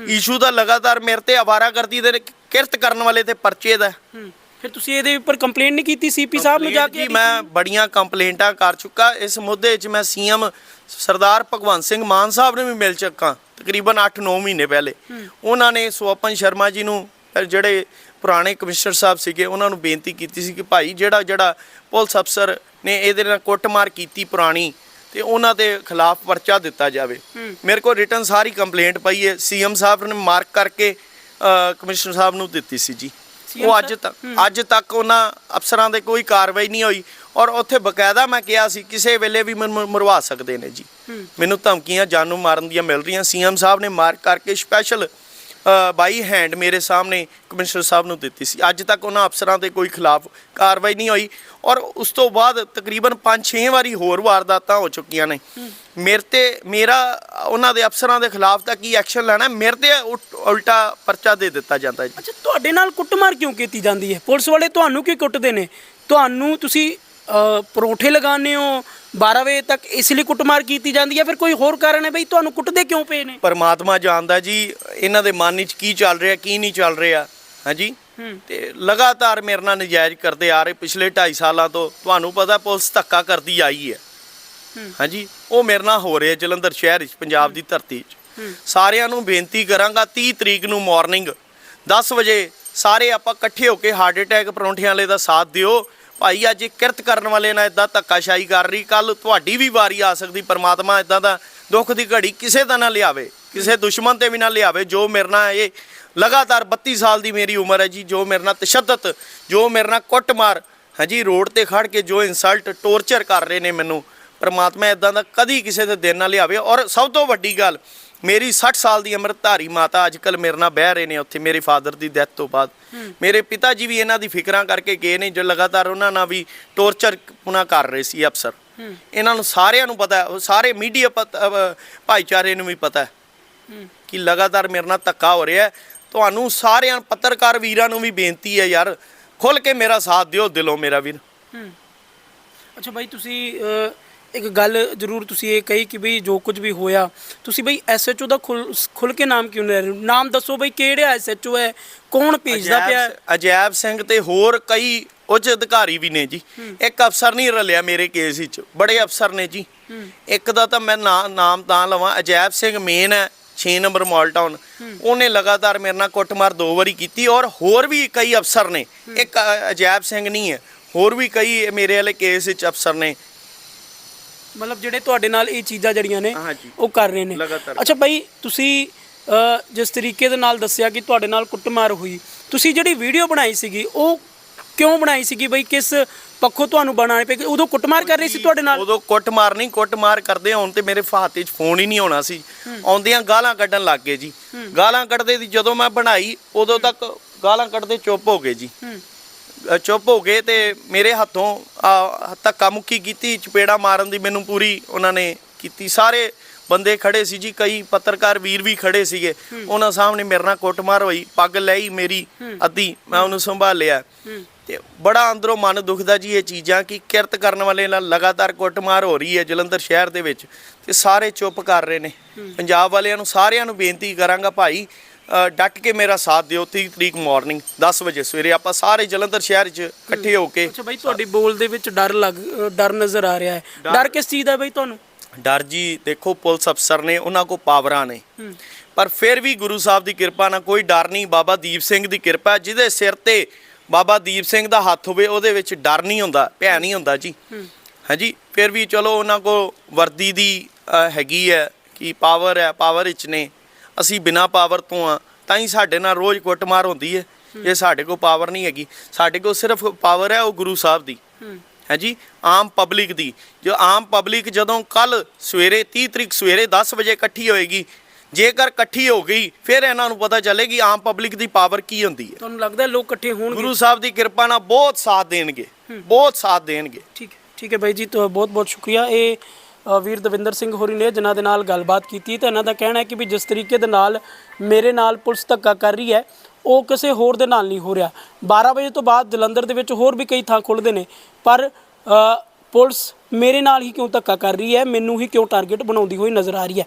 ਇਸ਼ੂ ਤਾਂ ਲਗਾਤਾਰ ਮੇਰੇ ਤੇ ਆਵਾਰਾਗਰਦੀ ਦੇ ਕਿਰਤ ਕਰਨ ਵਾਲੇ ਤੇ ਪਰਚੇ ਦਾ। ਫਿਰ ਤੁਸੀਂ ਇਹਦੇ ਉੱਪਰ ਕੰਪਲੇਂਟ ਨਹੀਂ ਕੀਤੀ ਸੀਪੀ ਸਾਹਿਬ ਨੂੰ ਜਾ ਕੇ ਜੀ ਮੈਂ ਬੜੀਆਂ ਕੰਪਲੇਂਟਾਂ ਕਰ ਚੁੱਕਾ। ਇਸ ਮੁੱਦੇ 'ਚ ਮੈਂ ਸੀਐਮ ਸਰਦਾਰ ਭਗਵੰਤ ਸਿੰਘ ਮਾਨ ਸਾਹਿਬ ਨੂੰ ਵੀ ਮਿਲ ਚੁੱਕਾ ਤਕਰੀਬਨ 8-9 ਮਹੀਨੇ ਪਹਿਲੇ। ਉਹਨਾਂ ਨੇ ਸਵਪਨ ਸ਼ਰਮਾ ਜੀ ਨੂੰ ਜਿਹੜੇ ਪੁਰਾਣੇ ਕਮਿਸ਼ਨਰ ਸਾਹਿਬ ਸੀਗੇ ਉਹਨਾਂ ਨੂੰ ਬੇਨਤੀ ਕੀਤੀ ਸੀ ਕਿ ਭਾਈ ਜਿਹੜਾ ਜਿਹੜਾ ਪੁਲਿਸ ਅਫਸਰ ਨੇ ਇਹਦੇ ਨਾਲ ਕੁੱਟਮਾਰ ਕੀਤੀ ਪੁਰਾਣੀ ਤੇ ਉਹਨਾਂ ਦੇ ਖਿਲਾਫ ਪਰਚਾ ਦਿੱਤਾ ਜਾਵੇ। ਮੇਰੇ ਕੋਲ ਰਿਟਰਨ ਸਾਰੀ ਕੰਪਲੇਂਟ ਪਈ ਹੈ। ਸੀਐਮ ਸਾਹਿਬ ਨੇ ਮਾਰਕ ਕਰਕੇ ਕਮਿਸ਼ਨਰ ਸਾਹਿਬ ਨੂੰ ਦਿੱਤੀ ਸੀ ਜੀ। ਉਹ ਅੱਜ ਤੱਕ ਅੱਜ ਤੱਕ ਉਹਨਾਂ ਅਫਸਰਾਂ ਦੇ ਕੋਈ ਕਾਰਵਾਈ ਨਹੀਂ ਹੋਈ ਔਰ ਉੱਥੇ ਬਕਾਇਦਾ ਮੈਂ ਕਿਹਾ ਸੀ ਕਿਸੇ ਵੇਲੇ ਵੀ ਮੈਨੂੰ ਮਰਵਾ ਸਕਦੇ ਨੇ ਜੀ। ਮੈਨੂੰ ਧਮਕੀਆਂ ਜਾਨੋਂ ਮਾਰਨ ਦੀਆਂ ਮਿਲ ਰਹੀਆਂ। ਸੀਐਮ ਸਾਹਿਬ ਨੇ ਮਾਰਕ ਕਰਕੇ ਸਪੈਸ਼ਲ ਬਾਈ ਹੈਂਡ ਮੇਰੇ ਸਾਹਮਣੇ ਕਮਿਸ਼ਨਰ ਸਾਹਿਬ ਨੂੰ ਦਿੱਤੀ ਸੀ। ਅੱਜ ਤੱਕ ਉਹਨਾਂ ਅਫਸਰਾਂ ਦੇ ਕੋਈ ਖਿਲਾਫ ਕਾਰਵਾਈ ਨਹੀਂ ਹੋਈ ਔਰ ਉਸ ਤੋਂ ਬਾਅਦ ਤਕਰੀਬਨ 5-6 ਵਾਰੀ ਹੋਰ ਵਾਰਦਾਤਾਂ ਹੋ ਚੁੱਕੀਆਂ ਨੇ। ਮੇਰੇ ਤੇ ਮੇਰਾ ਉਹਨਾਂ ਦੇ ਅਫਸਰਾਂ ਦੇ ਖਿਲਾਫ ਤਾਂ ਕੀ ਐਕਸ਼ਨ ਲੈਣਾ? ਮੇਰੇ ਤੇ ਉਲਟ- ਪਰਚਾ ਦੇ ਦਿੱਤਾ ਜਾਂਦਾ ਜੀ। ਅੱਛਾ ਤੁਹਾਡੇ ਨਾਲ ਕੁੱਟਮਾਰ ਕਿਉਂ ਕੀਤੀ ਜਾਂਦੀ ਹੈ? ਪੁਲਿਸ ਵਾਲੇ ਤੁਹਾਨੂੰ ਕਿਉਂ ਕੁੱਟਦੇ ਨੇ? ਤੁਹਾਨੂੰ ਤੁਸੀਂ ਪਰੌਂਠੇ ਲਗਾਉਂਦੇ ਹੋ 12 ਵਜੇ ਤੱਕ ਇਸ ਲਈ ਕੁੱਟਮਾਰ ਕੀਤੀ ਜਾਂਦੀ ਹੈ। ਫਿਰ ਕੋਈ ਹੋਰ ਕਾਰਨ ਹੈ ਬਈ? ਤੁਹਾਨੂੰ ਕੁੱਟਦੇ ਕਿਉਂ ਪਏ ਨੇ? ਪਰਮਾਤਮਾ ਜਾਣਦਾ ਜੀ ਇਹਨਾਂ ਦੇ ਮਨ ਵਿੱਚ ਕੀ ਚੱਲ ਰਿਹਾ ਕੀ ਨਹੀਂ ਚੱਲ ਰਿਹਾ। ਹਾਂਜੀ ਤੇ ਲਗਾਤਾਰ ਮੇਰੇ ਨਾਲ ਨਜਾਇਜ਼ ਕਰਦੇ ਆ ਰਹੇ। ਪਿਛਲੇ 2.5 ਸਾਲਾਂ ਤੋਂ ਤੁਹਾਨੂੰ ਪਤਾ ਪੁਲਿਸ ਧੱਕਾ ਕਰਦੀ ਆਈ ਹੈ। ਹਾਂਜੀ ਉਹ ਮੇਰੇ ਨਾਲ ਹੋ ਰਿਹਾ ਜਲੰਧਰ ਸ਼ਹਿਰ ਵਿੱਚ ਪੰਜਾਬ ਦੀ ਧਰਤੀ 'ਚ ਸਾਰਿਆਂ ਨੂੰ ਬੇਨਤੀ ਕਰਾਂਗਾ 30 ਤਰੀਕ ਨੂੰ ਮਾਰਨਿੰਗ 10 ਵਜੇ ਸਾਰੇ ਆਪਾਂ ਇਕੱਠੇ ਹੋ ਕੇ ਹਾਰਟ ਅਟੈਕ ਪਰੌਂਠਿਆਂ ਵਾਲੇ ਦਾ ਸਾਥ ਦਿਓ। ਭਾਈ ਅੱਜ ਇਹ ਕਿਰਤ ਕਰਨ ਵਾਲੇ ਨਾਲ ਇਦਾਂ ਧੱਕਾਸ਼ਾਹੀ ਕਰ ਰਹੀ ਕੱਲ ਤੁਹਾਡੀ ਵੀ ਵਾਰੀ ਆ ਸਕਦੀ, ਪਰਮਾਤਮਾ ਇਦਾਂ ਦਾ ਦੁੱਖ ਦੀ ਘੜੀ ਕਿਸੇ ਦਾ ਨਾ ਲਿਆਵੇ, ਕਿਸੇ ਦੁਸ਼ਮਣ ਤੇ ਵੀ ਨਾ ਲਿਆਵੇ, ਜੋ ਮੇਰੇ ਨਾਲ ਇਹ ਲਗਾਤਾਰ 32 ਸਾਲ ਦੀ ਮੇਰੀ ਉਮਰ ਹੈ ਜੀ, ਜੋ ਮੇਰੇ ਨਾਲ ਤਸ਼ੱਦਦ, ਜੋ ਮੇਰੇ ਨਾਲ ਕੁੱਟਮਾਰ ਹਾਂਜੀ ਰੋਡ ਤੇ ਖੜ ਕੇ ਜੋ ਇਨਸਲਟ ਟੌਰਚਰ ਕਰ ਰਹੇ ਨੇ ਮੈਨੂੰ, ਪਰਮਾਤਮਾ ਇਦਾਂ ਦਾ ਕਦੀ ਕਿਸੇ ਦੇ ਦਿਨ ਨਾ ਲਿਆਵੇ। ਔਰ ਸਭ ਤੋਂ ਵੱਡੀ ਗੱਲ ਮੇਰੀ 60 ਸਾਲ ਦੀ ਅੰਮ੍ਰਿਤਧਾਰੀ ਮਾਤਾ ਅੱਜਕੱਲ ਮੇਰੇ ਨਾਲ ਬਹਿ ਰਹੇ ਨੇ ਉੱਥੇ ਮੇਰੇ ਫਾਦਰ ਦੀ ਡੈਥ ਤੋਂ ਬਾਅਦ। ਮੇਰੇ ਪਿਤਾ ਜੀ ਵੀ ਇਹਨਾਂ ਦੀ ਫਿਕਰਾਂ ਕਰਕੇ ਗਏ ਨੇ ਜੋ ਲਗਾਤਾਰ ਉਹਨਾਂ ਨਾਲ ਵੀ ਟੌਰਚਰ ਪੁਣਾ ਕਰ ਰਹੇ ਸੀ ਅਫਸਰ। ਇਹਨਾਂ ਨੂੰ ਸਾਰਿਆਂ ਨੂੰ ਪਤਾ ਸਾਰੇ ਮੀਡੀਆ ਭਾਈਚਾਰੇ ਨੂੰ ਵੀ ਪਤਾ ਕਿ ਲਗਾਤਾਰ ਮੇਰੇ ਨਾਲ ਧੱਕਾ ਹੋ ਰਿਹਾ ਤੁਹਾਨੂੰ ਸਾਰਿਆਂ ਪੱਤਰਕਾਰ ਵੀਰਾਂ ਨੂੰ ਵੀ ਬੇਨਤੀ ਹੈ ਯਾਰ ਖੁੱਲ ਕੇ ਮੇਰਾ ਸਾਥ ਦਿਓ ਦਿਲੋਂ ਮੇਰਾ ਵੀਰ। ਅੱਛਾ ਬਾਈ ਤੁਸੀਂ ਇੱਕ ਗੱਲ ਜ਼ਰੂਰ ਤੁਸੀਂ ਇਹ ਕਹੀ ਕਿ ਬਈ ਜੋ ਕੁਝ ਵੀ ਹੋਇਆ ਤੁਸੀਂ ਬਈ ਐਸਐਚਓ ਦਾ ਖੁੱਲ ਕੇ ਨਾਮ ਕਿਉਂ ਲੈ ਰਹੇ ਹੋ? ਨਾਮ ਦੱਸੋ ਬਈ ਕਿਹੜਾ ਐਸਐਚਓ ਹੈ? ਕੌਣ ਭੇਜਦਾ ਪਿਆ? ਅਜੈਬ ਸਿੰਘ ਤੇ ਹੋਰ ਕਈ ਉੱਚ ਅਧਿਕਾਰੀ ਵੀ ਨੇ ਜੀ। ਇੱਕ ਅਫਸਰ ਨਹੀਂ ਰਲਿਆ ਮੇਰੇ ਕੇਸ ਵਿੱਚ ਬੜੇ ਅਫਸਰ ਨੇ ਜੀ। ਇੱਕ ਦਾ ਤਾਂ ਮੈਂ ਨਾਮ ਤਾਂ ਲਵਾਂ ਅਜੈਬ ਸਿੰਘ ਮੇਨ ਹੈ 6 ਨੰਬਰ ਮਾਲ ਟਾਊਨ ਉਹਨੇ ਲਗਾਤਾਰ ਮੇਰੇ ਨਾਲ ਕੁੱਟਮਾਰ ਦੋ ਵਾਰੀ ਕੀਤੀ ਔਰ ਹੋਰ ਵੀ ਕਈ ਅਫਸਰ ਨੇ। ਇੱਕ ਅਜੈਬ ਸਿੰਘ ਨਹੀਂ ਹੈ ਹੋਰ ਵੀ ਕਈ ਮੇਰੇ ਵਾਲੇ ਕੇਸ ਵਿੱਚ ਅਫਸਰ ਨੇ। ਮਤਲਬ ਜਿਹੜੇ ਤੁਹਾਡੇ ਨਾਲ ਇਹ ਚੀਜ਼ਾਂ ਜਿਹੜੀਆਂ ਨੇ ਹਾਂਜੀ। ਉਹ ਕਰ ਰਹੇ ਨੇ। ਲਗਾਤਾਰ। ਅੱਛਾ ਬਾਈ ਤੁਸੀਂ ਜਿਸ ਤਰੀਕੇ ਦੇ ਨਾਲ ਦੱਸਿਆ ਕਿ ਤੁਹਾਡੇ ਨਾਲ ਕੁੱਟਮਾਰ ਹੋਈ ਤੁਸੀਂ ਜਿਹੜੀ ਵੀਡੀਓ ਬਣਾਈ ਸੀਗੀ ਉਹ ਕਿਉਂ ਬਣਾਈ ਸੀਗੀ ਬਈ? ਕਿਸ ਪੱਖੋਂ ਤੁਹਾਨੂੰ ਬਣਾਉਣੀ ਪਈ ਉਦੋਂ ਕੁੱਟਮਾਰ ਕਰ ਰਹੀ ਸੀ ਤੁਹਾਡੇ ਨਾਲ? ਉਦੋਂ ਕੁੱਟਮਾਰ ਨਹੀਂ ਕੁੱਟਮਾਰ ਕਰਦੇ ਹੁਣ ਤੇ ਮੇਰੇ ਹੱਥ 'ਚ ਫੋਨ ਹੀ ਨਹੀਂ ਹੋਣਾ ਸੀ। ਆਉਂਦਿਆਂ ਗਾਲਾਂ ਕੱਢਣ ਲੱਗ ਗਏ ਜੀ। ਗਾਲਾਂ ਕੱਢਦੇ ਦੀ ਜਦੋਂ ਮੈਂ ਬਣਾਈ ਉਦੋਂ ਤੱਕ ਗਾਲਾਂ ਕੱਢਦੇ ਚੁੱਪ ਹੋ ਗਏ ਜੀ। ਚੁੱਪ ਹੋ ਗਏ ਤੇ ਮੇਰੇ ਹੱਥੋਂ ਧੱਕਾ ਮੁੱਕੀ ਕੀਤੀ ਚਪੇੜਾ ਮਾਰਨ ਦੀ ਮੈਨੂੰ ਪੂਰੀ ਉਹਨਾਂ ਨੇ ਕੀਤੀ। ਸਾਰੇ ਬੰਦੇ ਖੜੇ ਸੀ ਜੀ ਕਈ ਪੱਤਰਕਾਰ ਵੀਰ ਵੀ ਖੜੇ ਸੀਗੇ। ਉਹਨਾਂ ਸਾਹਮਣੇ ਮੇਰੇ ਨਾਲ ਕੁੱਟਮਾਰ ਹੋਈ ਪੱਗ ਲਈ ਮੇਰੀ ਅੱਧੀ ਮੈਂ ਉਹਨੂੰ ਸੰਭਾਲਿਆ। ਤੇ ਬੜਾ ਅੰਦਰੋਂ ਮਨ ਦੁਖਦਾ ਜੀ ਇਹ ਚੀਜ਼ਾਂ ਕਿ ਕਿਰਤ ਕਰਨ ਵਾਲੇ ਨਾਲ ਲਗਾਤਾਰ ਕੁੱਟਮਾਰ ਹੋ ਰਹੀ ਹੈ ਜਲੰਧਰ ਸ਼ਹਿਰ ਦੇ ਵਿੱਚ। ਤੇ ਸਾਰੇ ਚੁੱਪ ਕਰ ਰਹੇ ਨੇ। ਪੰਜਾਬ ਵਾਲਿਆਂ ਨੂੰ ਸਾਰਿਆਂ ਨੂੰ ਬੇਨਤੀ ਕਰਾਂਗਾ ਭਾਈ ਡਟ ਕੇ ਮੇਰਾ ਸਾਥ ਦਿਓ 30 ਤਰੀਕ ਮਾਰਨਿੰਗ 10 ਵਜੇ ਸਵੇਰੇ। ਆਪਾਂ ਸਾਰੇ ਜਲੰਧਰ ਸ਼ਹਿਰ 'ਚ ਇਕੱਠੇ ਹੋ ਕੇ ਅੱਛਾ ਬਾਈ ਤੁਹਾਡੀ ਬੋਲ ਦੇ ਵਿੱਚ ਡਰ ਲੱਗ ਡਰ ਨਜ਼ਰ ਆ ਰਿਹਾ ਹੈ। ਡਰ ਕਿਸ ਚੀਜ਼ ਦਾ ਬਾਈ ਤੁਹਾਨੂੰ? ਡਰ ਜੀ ਦੇਖੋ ਪੁਲਿਸ ਅਫਸਰ ਨੇ ਉਹਨਾਂ ਕੋ ਪਾਵਰਾਂ ਨੇ। ਪਰ ਫਿਰ ਵੀ ਗੁਰੂ ਸਾਹਿਬ ਦੀ ਕਿਰਪਾ ਨਾਲ ਕੋਈ ਡਰ ਨਹੀਂ ਬਾਬਾ ਦੀਪ ਸਿੰਘ ਦੀ ਕਿਰਪਾ। ਜਿਹਦੇ ਸਿਰ ਤੇ ਬਾਬਾ ਦੀਪ ਸਿੰਘ ਦਾ ਹੱਥ ਹੋਵੇ ਉਹਦੇ ਵਿੱਚ ਡਰ ਨਹੀਂ ਹੁੰਦਾ ਭੈ ਨਹੀਂ ਹੁੰਦਾ ਜੀ। ਹਾਂਜੀ ਫਿਰ ਵੀ ਚਲੋ ਉਹਨਾਂ ਕੋ ਵਰਦੀ ਦੀ ਹੈਗੀ ਹੈ ਕਿ ਪਾਵਰ ਹੈ ਪਾਵਰ ਵਿੱਚ ਨੇ। ਅਸੀਂ ਬਿਨਾ ਪਾਵਰ ਤੋਂ ਆ ਤਾਂ ਹੀ ਸਾਡੇ ਨਾਲ ਰੋਜ਼ ਕੁੱਟਮਾਰ ਹੁੰਦੀ ਹੈ। ਜੇ ਸਾਡੇ ਕੋਲ ਪਾਵਰ ਨਹੀਂ ਹੈਗੀ। ਸਾਡੇ ਕੋਲ ਸਿਰਫ ਪਾਵਰ ਹੈ ਉਹ ਗੁਰੂ ਸਾਹਿਬ ਦੀ। ਹੈ। ਜੀ? ਆਮ ਪਬਲਿਕ ਦੀ। ਜੋ ਆਮ ਪਬਲਿਕ ਜਦੋਂ ਕੱਲ ਸਵੇਰੇ 30 ਤਰੀਕ ਸਵੇਰੇ 10 ਵਜੇ ਇਕੱਠੀ ਹੋਏਗੀ ਜੇਕਰ ਇਕੱਠੀ ਹੋ ਗਈ ਫਿਰ ਇਹਨਾਂ ਨੂੰ ਪਤਾ ਚੱਲੇਗੀ ਆਮ ਪਬਲਿਕ ਦੀ ਪਾਵਰ ਕੀ ਹੁੰਦੀ ਹੈ ਤੁਹਾਨੂੰ ਲੱਗਦਾ ਲੋਕ ਇਕੱਠੇ ਹੋਣਗੇ? ਗੁਰੂ ਸਾਹਿਬ ਦੀ ਕਿਰਪਾ ਨਾਲ ਬਹੁਤ ਸਾਥ ਦੇਣਗੇ। ਬਹੁਤ ਸਾਥ ਦੇਣਗੇ। ਠੀਕ ਹੈ ਠੀਕ ਹੈ ਬਾਈ ਜੀ ਤੋਂ ਬਹੁਤ ਬਹੁਤ ਸ਼ੁਕਰੀਆ। ਇਹ ਵੀਰ ਦਵਿੰਦਰ ਸਿੰਘ ਹੋਰੀ ਨੇ ਜਿਨ੍ਹਾਂ ਦੇ ਨਾਲ ਗੱਲਬਾਤ ਕੀਤੀ ਤਾਂ ਇਹਨਾਂ ਦਾ ਕਹਿਣਾ ਹੈ ਕਿ ਵੀ ਜਿਸ ਤਰੀਕੇ ਦੇ ਨਾਲ ਮੇਰੇ ਨਾਲ ਪੁਲਿਸ ਧੱਕਾ ਕਰ ਰਹੀ ਹੈ, ਉਹ ਕਿਸੇ ਹੋਰ ਦੇ ਨਾਲ ਨਹੀਂ ਹੋ ਰਿਹਾ। 12 ਵਜੇ ਤੋਂ ਬਾਅਦ ਜਲੰਧਰ ਦੇ ਵਿੱਚ ਹੋਰ ਵੀ ਕਈ ਥਾਂ ਖੁੱਲ੍ਹਦੇ ਨੇ, ਪਰ ਪੁਲਿਸ ਮੇਰੇ ਨਾਲ ਹੀ ਕਿਉਂ ਧੱਕਾ ਕਰ ਰਹੀ ਹੈ, ਮੈਨੂੰ ਹੀ ਕਿਉਂ ਟਾਰਗੇਟ ਬਣਾਉਂਦੀ ਹੋਈ ਨਜ਼ਰ ਆ ਰਹੀ ਹੈ?